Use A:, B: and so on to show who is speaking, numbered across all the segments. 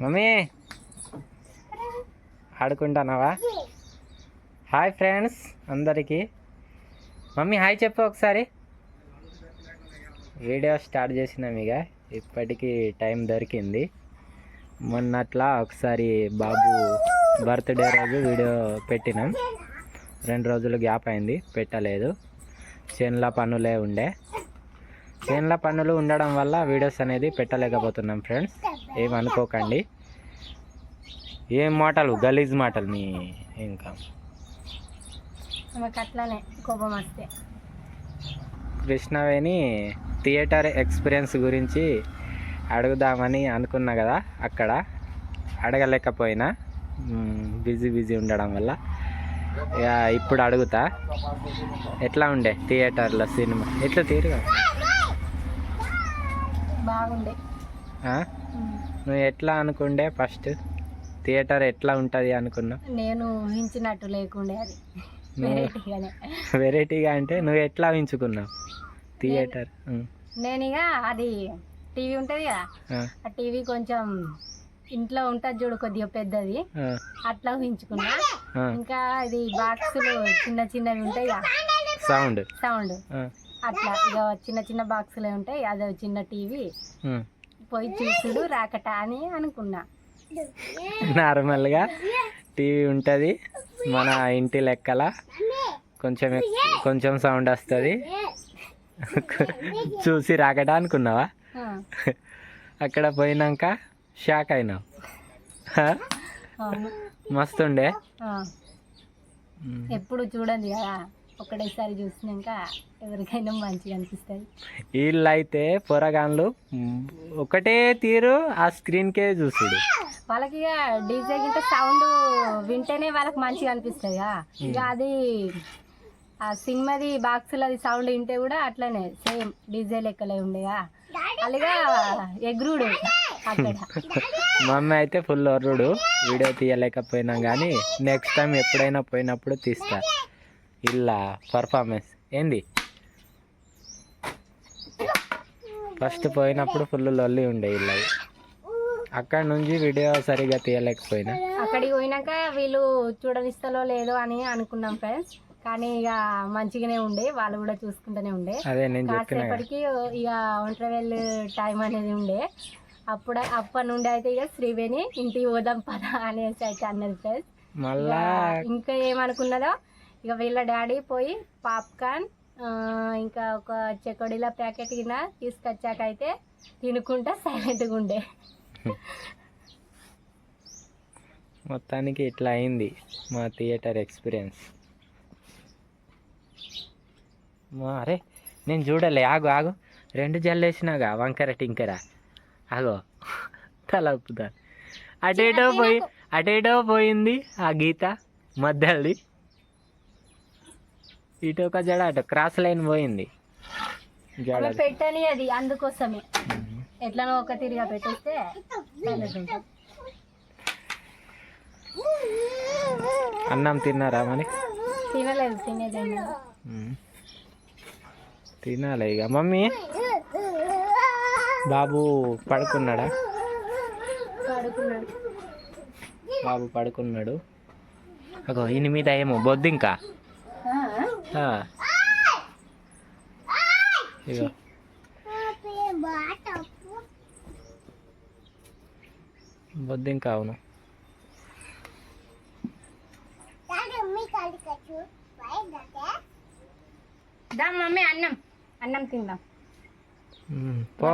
A: Mummy. ఆడుకుంటానావా hi friends అందరికీ. Mummy hi చెప్పు ఒకసారి. వీడియో స్టార్ట్ చేసినాం ఇక. ఇప్పటికీ టైం దొరికింది. మొన్నట్లా ఒకసారి బాబు బర్త్డే రోజు వీడియో పెట్టినాం. రెండు రోజులు గ్యాప్ అయింది పెట్టలేదు. చేనుల పనులే ఉండే. చేనుల పనులు ఉండడం వల్ల వీడియోస్ అనేది పెట్టలేకపోతున్నాం ఫ్రెండ్స్. ఏమనుకోకండి. ఏం మాటలు? గలీజ్ మాటలు మీ ఇంకా.
B: అట్లానే కోపం వస్తే.
A: కృష్ణవేణి థియేటర్ ఎక్స్పీరియన్స్ గురించి అడుగుదామని అనుకున్నా కదా అక్కడ. అడగలేకపోయినా. బిజీ బిజీ ఉండడం వల్ల. ఇప్పుడు అడుగుతా. ఎట్లా ఉండే థియేటర్లో సినిమా? ఎట్లా తీరుగా
B: బాగుండే?
A: నువ్వు ఎట్లా అనుకుండే ఫస్ట్? థియేటర్ ఎట్లా ఉంటుంది అనుకున్నావు?
B: నేను ఊహించినట్టు లేకుండే అది.
A: వెరైటీగా అంటే నువ్వు ఎట్లా ఊహించుకున్నావు? థియేటర్.
B: నేను ఇక అది టీవీ ఉంటుంది కదా
A: ఆ,
B: టీవీ కొంచెం ఇంట్లో ఉంటుంది చూడు కొద్దిగా పెద్దది. అట్లా ఊహించుకున్నా. ఇంకా ఇది బాక్సులు చిన్న చిన్నవి ఉంటాయి కదా.
A: సౌండ్.
B: సౌండ్. అట్లా ఇక చిన్న చిన్న బాక్సులే ఉంటాయి. అదో చిన్న టీవీ. పోయి చూసుడు రాకట అని అనుకున్నా.
A: నార్మల్గా టీవీ ఉంటుంది మన ఇంటి లెక్కల కొంచెం కొంచెం సౌండ్ వస్తుంది. చూసి రాకట అనుకున్నావా? అక్కడ పోయినాక షాక్ అయినావు. మస్తుండే.
B: ఎప్పుడు చూడండి కదా ఒకటేసారి చూసినాక ఎవరికైనా మంచిగా అనిపిస్తుంది
A: వీళ్ళు అయితే పొరగాన్లు ఒకటే తీరు ఆ స్క్రీన్కే చూసుడు.
B: వాళ్ళకి ఇక డీజే గింత సౌండ్ వింటేనే వాళ్ళకి మంచిగా అనిపిస్తుంది కదా ఇక అది ఆ సినిమాది బాక్సులది సౌండ్ వింటే కూడా అట్లనే సేమ్ డీజే లెక్కలే ఉండేగా అలాగా ఎగ్రుడు
A: మమ్మీ అయితే ఫుల్ ఒర్రుడు వీడియో తీయలేకపోయినా కానీ నెక్స్ట్ టైం ఎప్పుడైనా పోయినప్పుడు తీస్తా. ఇలా పర్ఫార్మెన్స్ ఏంది? ఫస్ట్ పోయినప్పుడు ఫుల్ లొల్లి ఉండే ఇలా అక్కడ నుంచి వీడియో సరిగా తీయలేకపోయినా.
B: అక్కడికి పోయినాక వీళ్ళు చూడనిస్తాలో లేదో అని అనుకున్నాం ఫ్రెండ్స్. కానీ ఇక మంచిగానే ఉండే వాళ్ళు కూడా చూసుకుంటూనే ఉండే.
A: అదే నేను.
B: కాసేపటికి ఇక ఒంటరి టైం అనేది ఉండే. అప్పుడు అప్పటి నుండి అయితే ఇక శ్రీవేణి ఇంటికి పోదాం పదా అనేసి అయితే అన్నది ఫ్రెండ్స్.
A: మళ్ళా
B: ఇంకా ఏమనుకున్నదో ఇక వీళ్ళ డాడీ పోయి పాప్కార్న్ ఇంకా ఒక చెకోడీల ప్యాకెట్ కింద తీసుకొచ్చాక అయితే తినుకుంటా సైలెంట్గా ఉండే.
A: మొత్తానికి ఇట్లా అయింది మా థియేటర్ ఎక్స్పీరియన్స్. మా అరే నేను చూడలే ఆగు ఆగు. రెండు జల్లేసినాగా వంకర టింకర. ఆగో తల ఉప్పుదా అటేటో పోయి అటేటో పోయింది ఆ గీత మధ్యది ఇటు ఒక జడ అటు క్రాస్ లైన్ పోయింది. జడ
B: పెట్టని అది అందుకోసమే. ఎట్లనో ఒక తిరిగా పెట్టేస్తే.
A: అన్నం తిన్నారా మరి?
B: తినలేదు తినేది.
A: తినాలి ఇక. మమ్మీ? బాబు పడుకున్నాడా?
B: పడుకున్నాడు.
A: బాబు పడుకున్నాడు. అగో ఈయన మీద ఏమో బొద్దింక. ఇగో బొద్దింక అవును
B: దా మమ్మీ అన్నం. అన్నం తిందాం.
A: పో.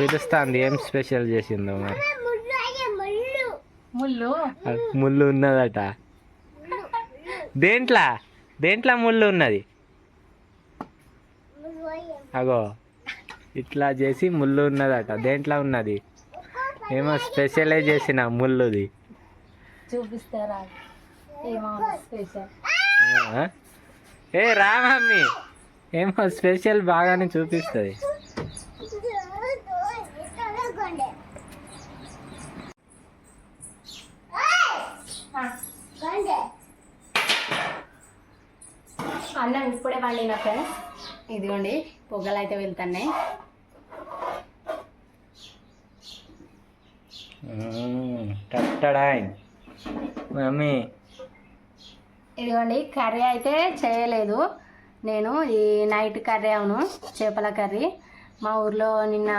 A: పిలుస్తాంది ఏం స్పెషల్ చేసిందో మరి?
B: ముళ్ళు.
A: ముళ్ళు ఉన్నదట. దేంట్లా? దేంట్లో ముళ్ళు ఉన్నది? అగో ఇట్లా చేసి ముళ్ళు ఉన్నదట. దేంట్లో ఉన్నది? ఏమో స్పెషలే చేసిన ముళ్ళుది.
B: చూపిస్తారా? ఏమో స్పెషల్.
A: ఆ? ఏ రా మమ్మీ ఏమో స్పెషల్ బాగానే చూపిస్తుంది.
B: ఇప్పుడే వండిన ఫ్రెండ్స్. ఇదిగోండి పొగలు అయితే వెళ్తున్నాయి
A: మమ్మీ.
B: ఇదిగోండి కర్రీ అయితే చేయలేదు. నేను ఈ నైట్ కర్రీ అవును చేపల కర్రీ. మా ఊర్లో నిన్న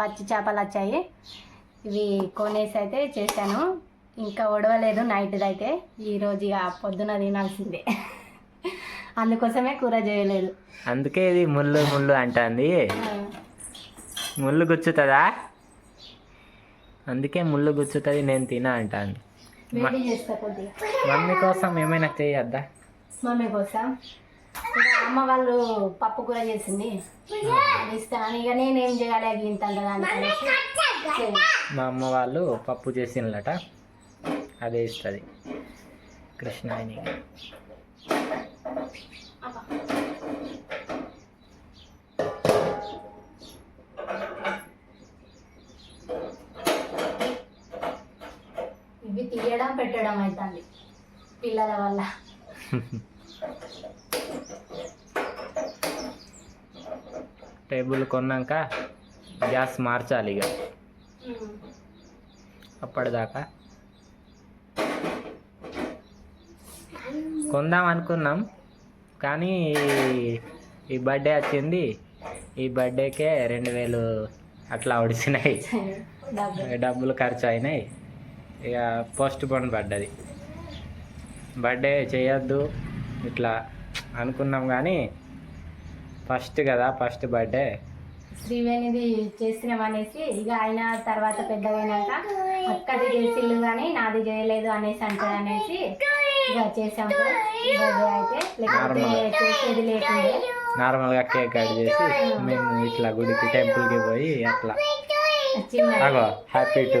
B: పచ్చి చేపలు వచ్చాయి. ఇవి కొనేసి అయితే చేశాను. ఇంకా ఉడవలేదు నైట్ది అయితే. ఈరోజు ఇక పొద్దున తినాల్సిందే. అందుకోసమే కూర చేయలేదు.
A: అందుకే ఇది ముళ్ళు ముళ్ళు అంటుంది. ముళ్ళు గుచ్చుతుందా? అందుకే ముళ్ళు గుచ్చుతుంది నేను తినా అంటాను మమ్మీ కోసం ఏమైనా చేయొద్దా?
B: మమ్మీ కోసం? అమ్మ వాళ్ళు పప్పు కూర చేసింది. ఇస్తాను. ఇక నేనేం చేయాలి? అది ఇంత
A: మా అమ్మ వాళ్ళు పప్పు చేసినలట అదే ఇస్తుంది. కృష్ణాయని
B: ఇవి తీయడం పెట్టడం అవుతుంది పిల్లల వల్ల.
A: టేబుల్ కొన్నాక గ్యాస్ మార్చాలి ఇక. అప్పటిదాకా. కొందాం అనుకున్నాం. కానీ ఈ- బర్త్డే వచ్చింది. ఈ బర్త్డేకే రెండు వేలు అట్లా ఒడిసినాయి
B: డబ్బు
A: డబ్బులు ఖర్చు అయినాయి. ఇక పోస్ట్ పోన్ పడ్డది బర్త్డే చేయొద్దు ఇట్లా అనుకున్నాం కానీ ఫస్ట్ కదా ఫస్ట్ బర్త్డే
B: శ్రీవేణిది చేసినాం అనేసి ఇక ఆయన తర్వాత పెద్దగా అయినాక అక్కది చేసిల్లు కానీ నాది చేయలేదు అనేసి అంటాడు అనేసి ఇక చేసాం బర్త్డే అయితే లేకపోతే చేసేది లేకుండే.
A: నార్మల్గా కేక్ కట్ చేసి మేము ఇట్లా గుడికి టెంపుల్కి పోయి అట్లా. హ్యాపీ టు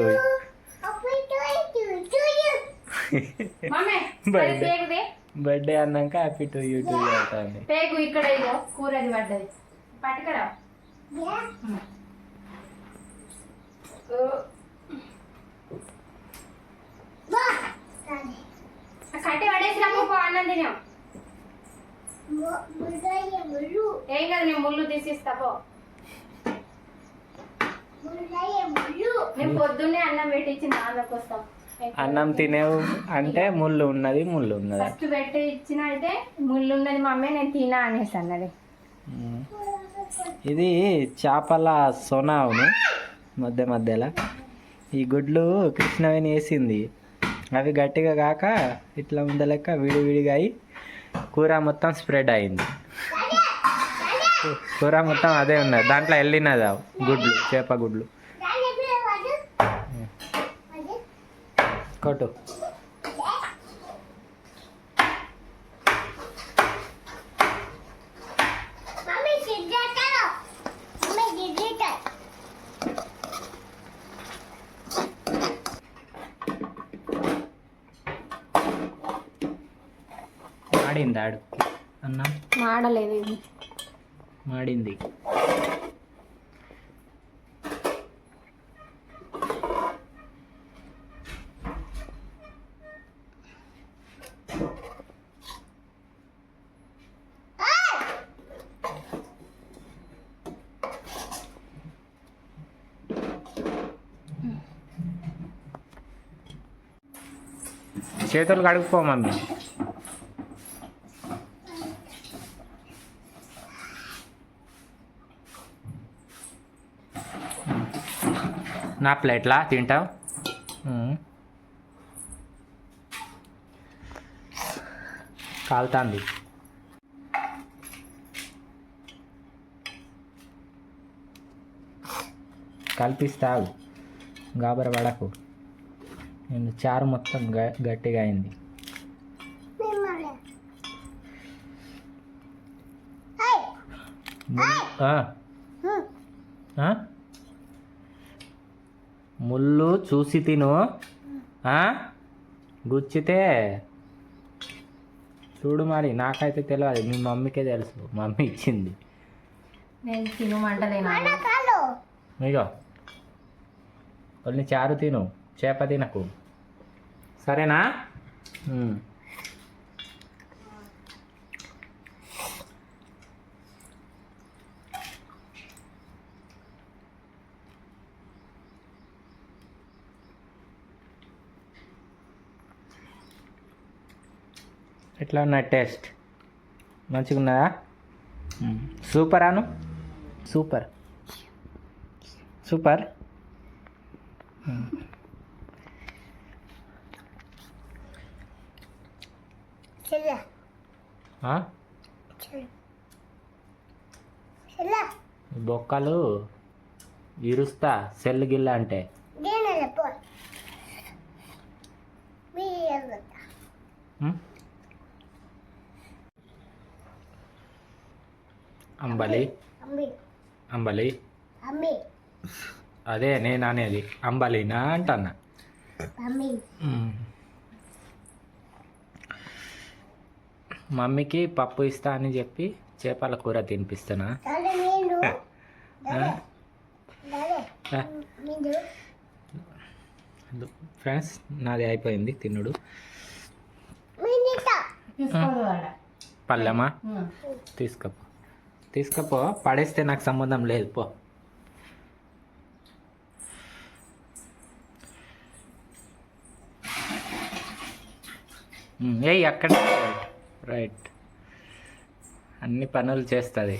B: పేగుదే.
A: బర్త్డే అన్నాక హ్యాపీ టు యూట్యూబ్ అవుతుంది
B: పేగు ఇక్కడ ఇగో కూరది పడ్డది. పట్టుకరా. కట్టి పడేసినాము పో అన్నం తినాం. ఏం కదా నేను ముళ్ళు తీసిస్తా పో. నేను పొద్దున్నే అన్నం పెట్టించిన ఆమెకు వస్తాం
A: అన్నం తినేవు అంటే ముళ్ళు ఉన్నది ముళ్ళు ఉన్నది.
B: ఫస్ట్ పెట్టి ఇచ్చిన అయితే ముళ్ళు ఉన్నది మమ్మీ నేను తినా అనేసి అన్నది.
A: ఇది చేపల సొన అవును మధ్య మధ్యలో. ఈ గుడ్లు కృష్ణవేణి వేసింది. అవి గట్టిగా కాక ఇట్లా ఉండలేక విడి విడిగా అయి కూర మొత్తం స్ప్రెడ్ అయింది. కూర మొత్తం అదే ఉన్నది. దాంట్లో వెళ్ళినది గుడ్లు చేప గుడ్లు. కొట్టు. మాడింది ఆడు. అన్నం?
B: మాడలేదు
A: మాడింది. చేతులు కడుక్కోమమ్మీ నా ప్లేట్లా తింటావు? కాలుతాంది. కల్పిస్తావు. గాబర పడకు. నేను చారు మొత్తం గ గట్టిగా అయింది? ముళ్ళు చూసి తిను. ఆ? గుచ్చితే చూడు మరి నాకైతే తెలియదు మీ మమ్మీకే తెలుసు మమ్మీ ఇచ్చింది.
B: నేను తినమంటలేను.
A: ఇగో కొన్ని చారు తిను. చేపది నాకు సరేనా ఎట్లా ఉన్నా టేస్ట్? మంచిగా ఉన్నదా సూపర్ అను? సూపర్. సూపర్? బొక్కలు ఇరుస్తా సెల్ గిల్ల అంటే? అంబలి. అంబలి. అదే నేను అనేది. అంబలినా అంటన్నా. మమ్మీకి పప్పు ఇస్తా అని చెప్పి చేపల కూర తినిపిస్తున్నా? ఫ్రెండ్స్ నాది అయిపోయింది
B: ఆడ
A: పల్లెమా. తీసుకపో తీసుకపో పడేస్తే నాకు సంబంధం లేదు పో. ఏయ్ అక్కడ రైట్ అన్ని పనులు చేస్తుంది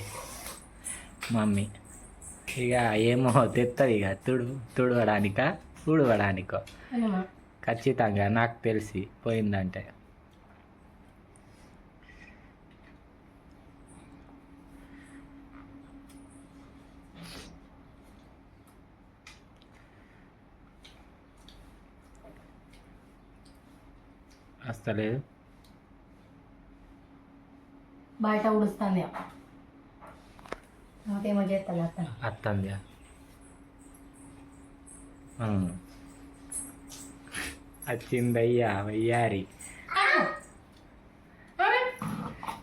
A: మమ్మీ. ఇక ఏమో తెస్తుంది ఇక. తుడు తుడవడానిక తుడవడానికో. ఖచ్చితంగా నాకు తెలిసి పోయిందంటే. వస్తలేదు.
B: బయట ఉడుస్తుంది. చేస్తాను
A: అత్తంది. వచ్చిందయ్యా వయ్యారి.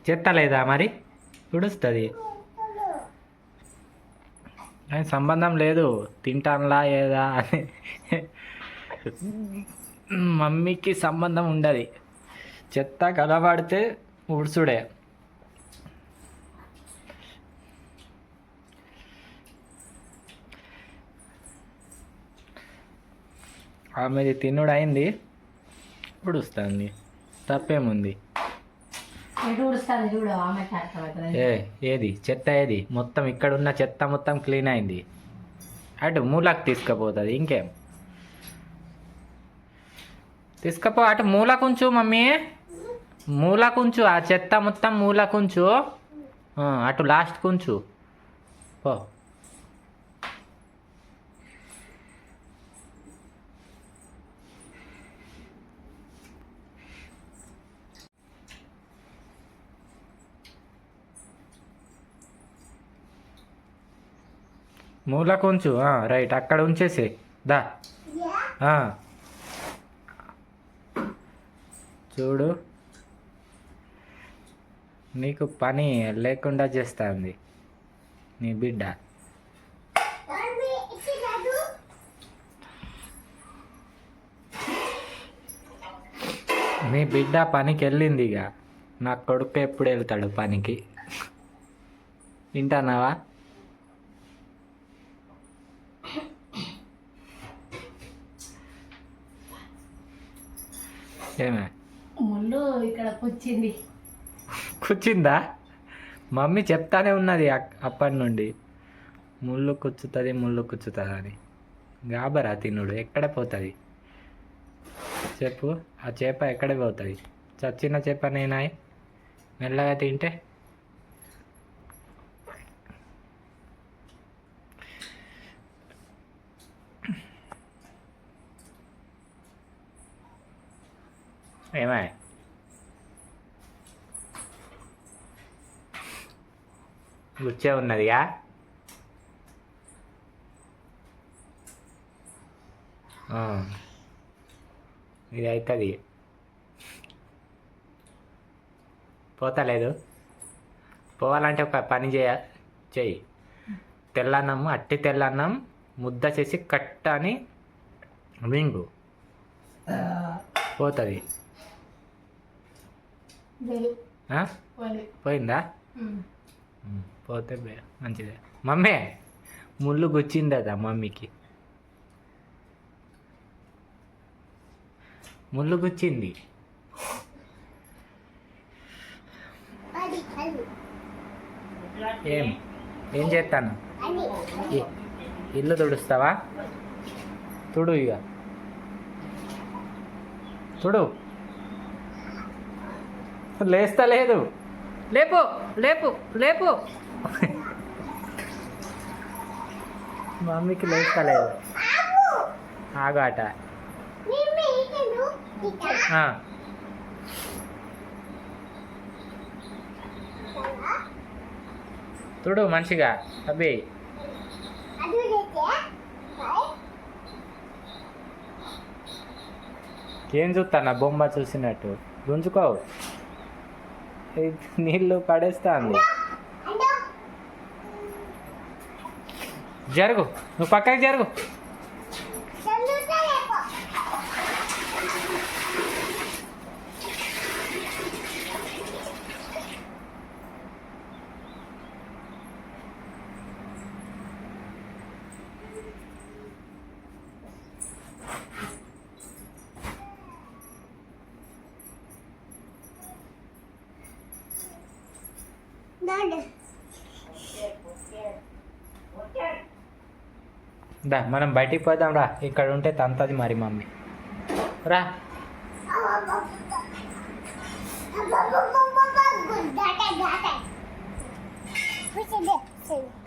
A: చెత్తలేదా మరి? ఉడుస్తుంది. సంబంధం లేదు. తింటానులా ఏదా అని. మమ్మీకి సంబంధం ఉండదు. చెత్త కనబడితే ఉడుసుడే. ఆమెది తినుడు అయింది తప్పేముంది?
B: చూడు ఆమె అర్థమవుతుంది
A: ఏ ఏది? చెత్త ఏది? మొత్తం ఇక్కడ ఉన్న చెత్త మొత్తం క్లీన్ అయింది. అటు మూలకు తీసుకుపోతుంది ఇంకేం? తీసుకపో అటు మూలకుంచు మమ్మీ. మూలకుంచు ఆ చెత్త మొత్తం మూలకుంచు. అటు లాస్ట్ కుంచు పో. మూలకు ఉంచు రైట్ అక్కడ ఉంచేసే దా. చూడు. నీకు పని లేకుండా చేస్తుంది నీ బిడ్డ. మీ బిడ్డ పనికి వెళ్ళింది ఇక నా కొడుకు ఎప్పుడు వెళ్తాడు పనికి? వింటానావా ఏమే?
B: ముళ్ళు ఇక్కడ కూర్చింది.
A: కూర్చుందా? మమ్మీ చెప్తానే ఉన్నది అప్పటి నుండి. ముళ్ళు కూర్చుతుంది ముళ్ళు కూర్చుతుంది అని గాబరా తినుడు ఎక్కడ పోతుంది? చెప్పు ఆ చేప ఎక్కడ పోతుంది? చచ్చిన చేప నేనాయి? మెల్లగా తింటే? ఏమాయ్ గుచ్చే ఉన్నదిగా. ఇది అవుతుంది పోతలేదు పోవాలంటే ఒక పని చేయ చెయ్యి తెల్లన్నం అట్టి తెల్లన్నం ముద్ద చేసి కట్ట అని మింగు పోతుంది? పోయిందా? పోతే మంచిదే. మమ్మీ ముళ్ళు గుచ్చిందట మమ్మీకి. ముళ్ళు గుచ్చింది. ఏం ఏం చేస్తాను? ఇల్లు తుడుస్తావా? తుడు ఇక తుడు. లేస్తా లేదు. లేపు లేపు లేపు. మమ్మీకి లేస్తా లేదు. ఆగాట. తుడు మంచిగా అబ్బి. ఏం చూస్తాను బొమ్మ చూసినట్టు. గుంజుకో. ఇది నీళ్ళు పడేస్తాంది. జరుగు నువ్వు పక్కకి జరుగు. దా మనం బయటికి పోదాం రా. ఇక్కడ ఉంటే తంతది మరి మమ్మీ. రా.
C: What's in?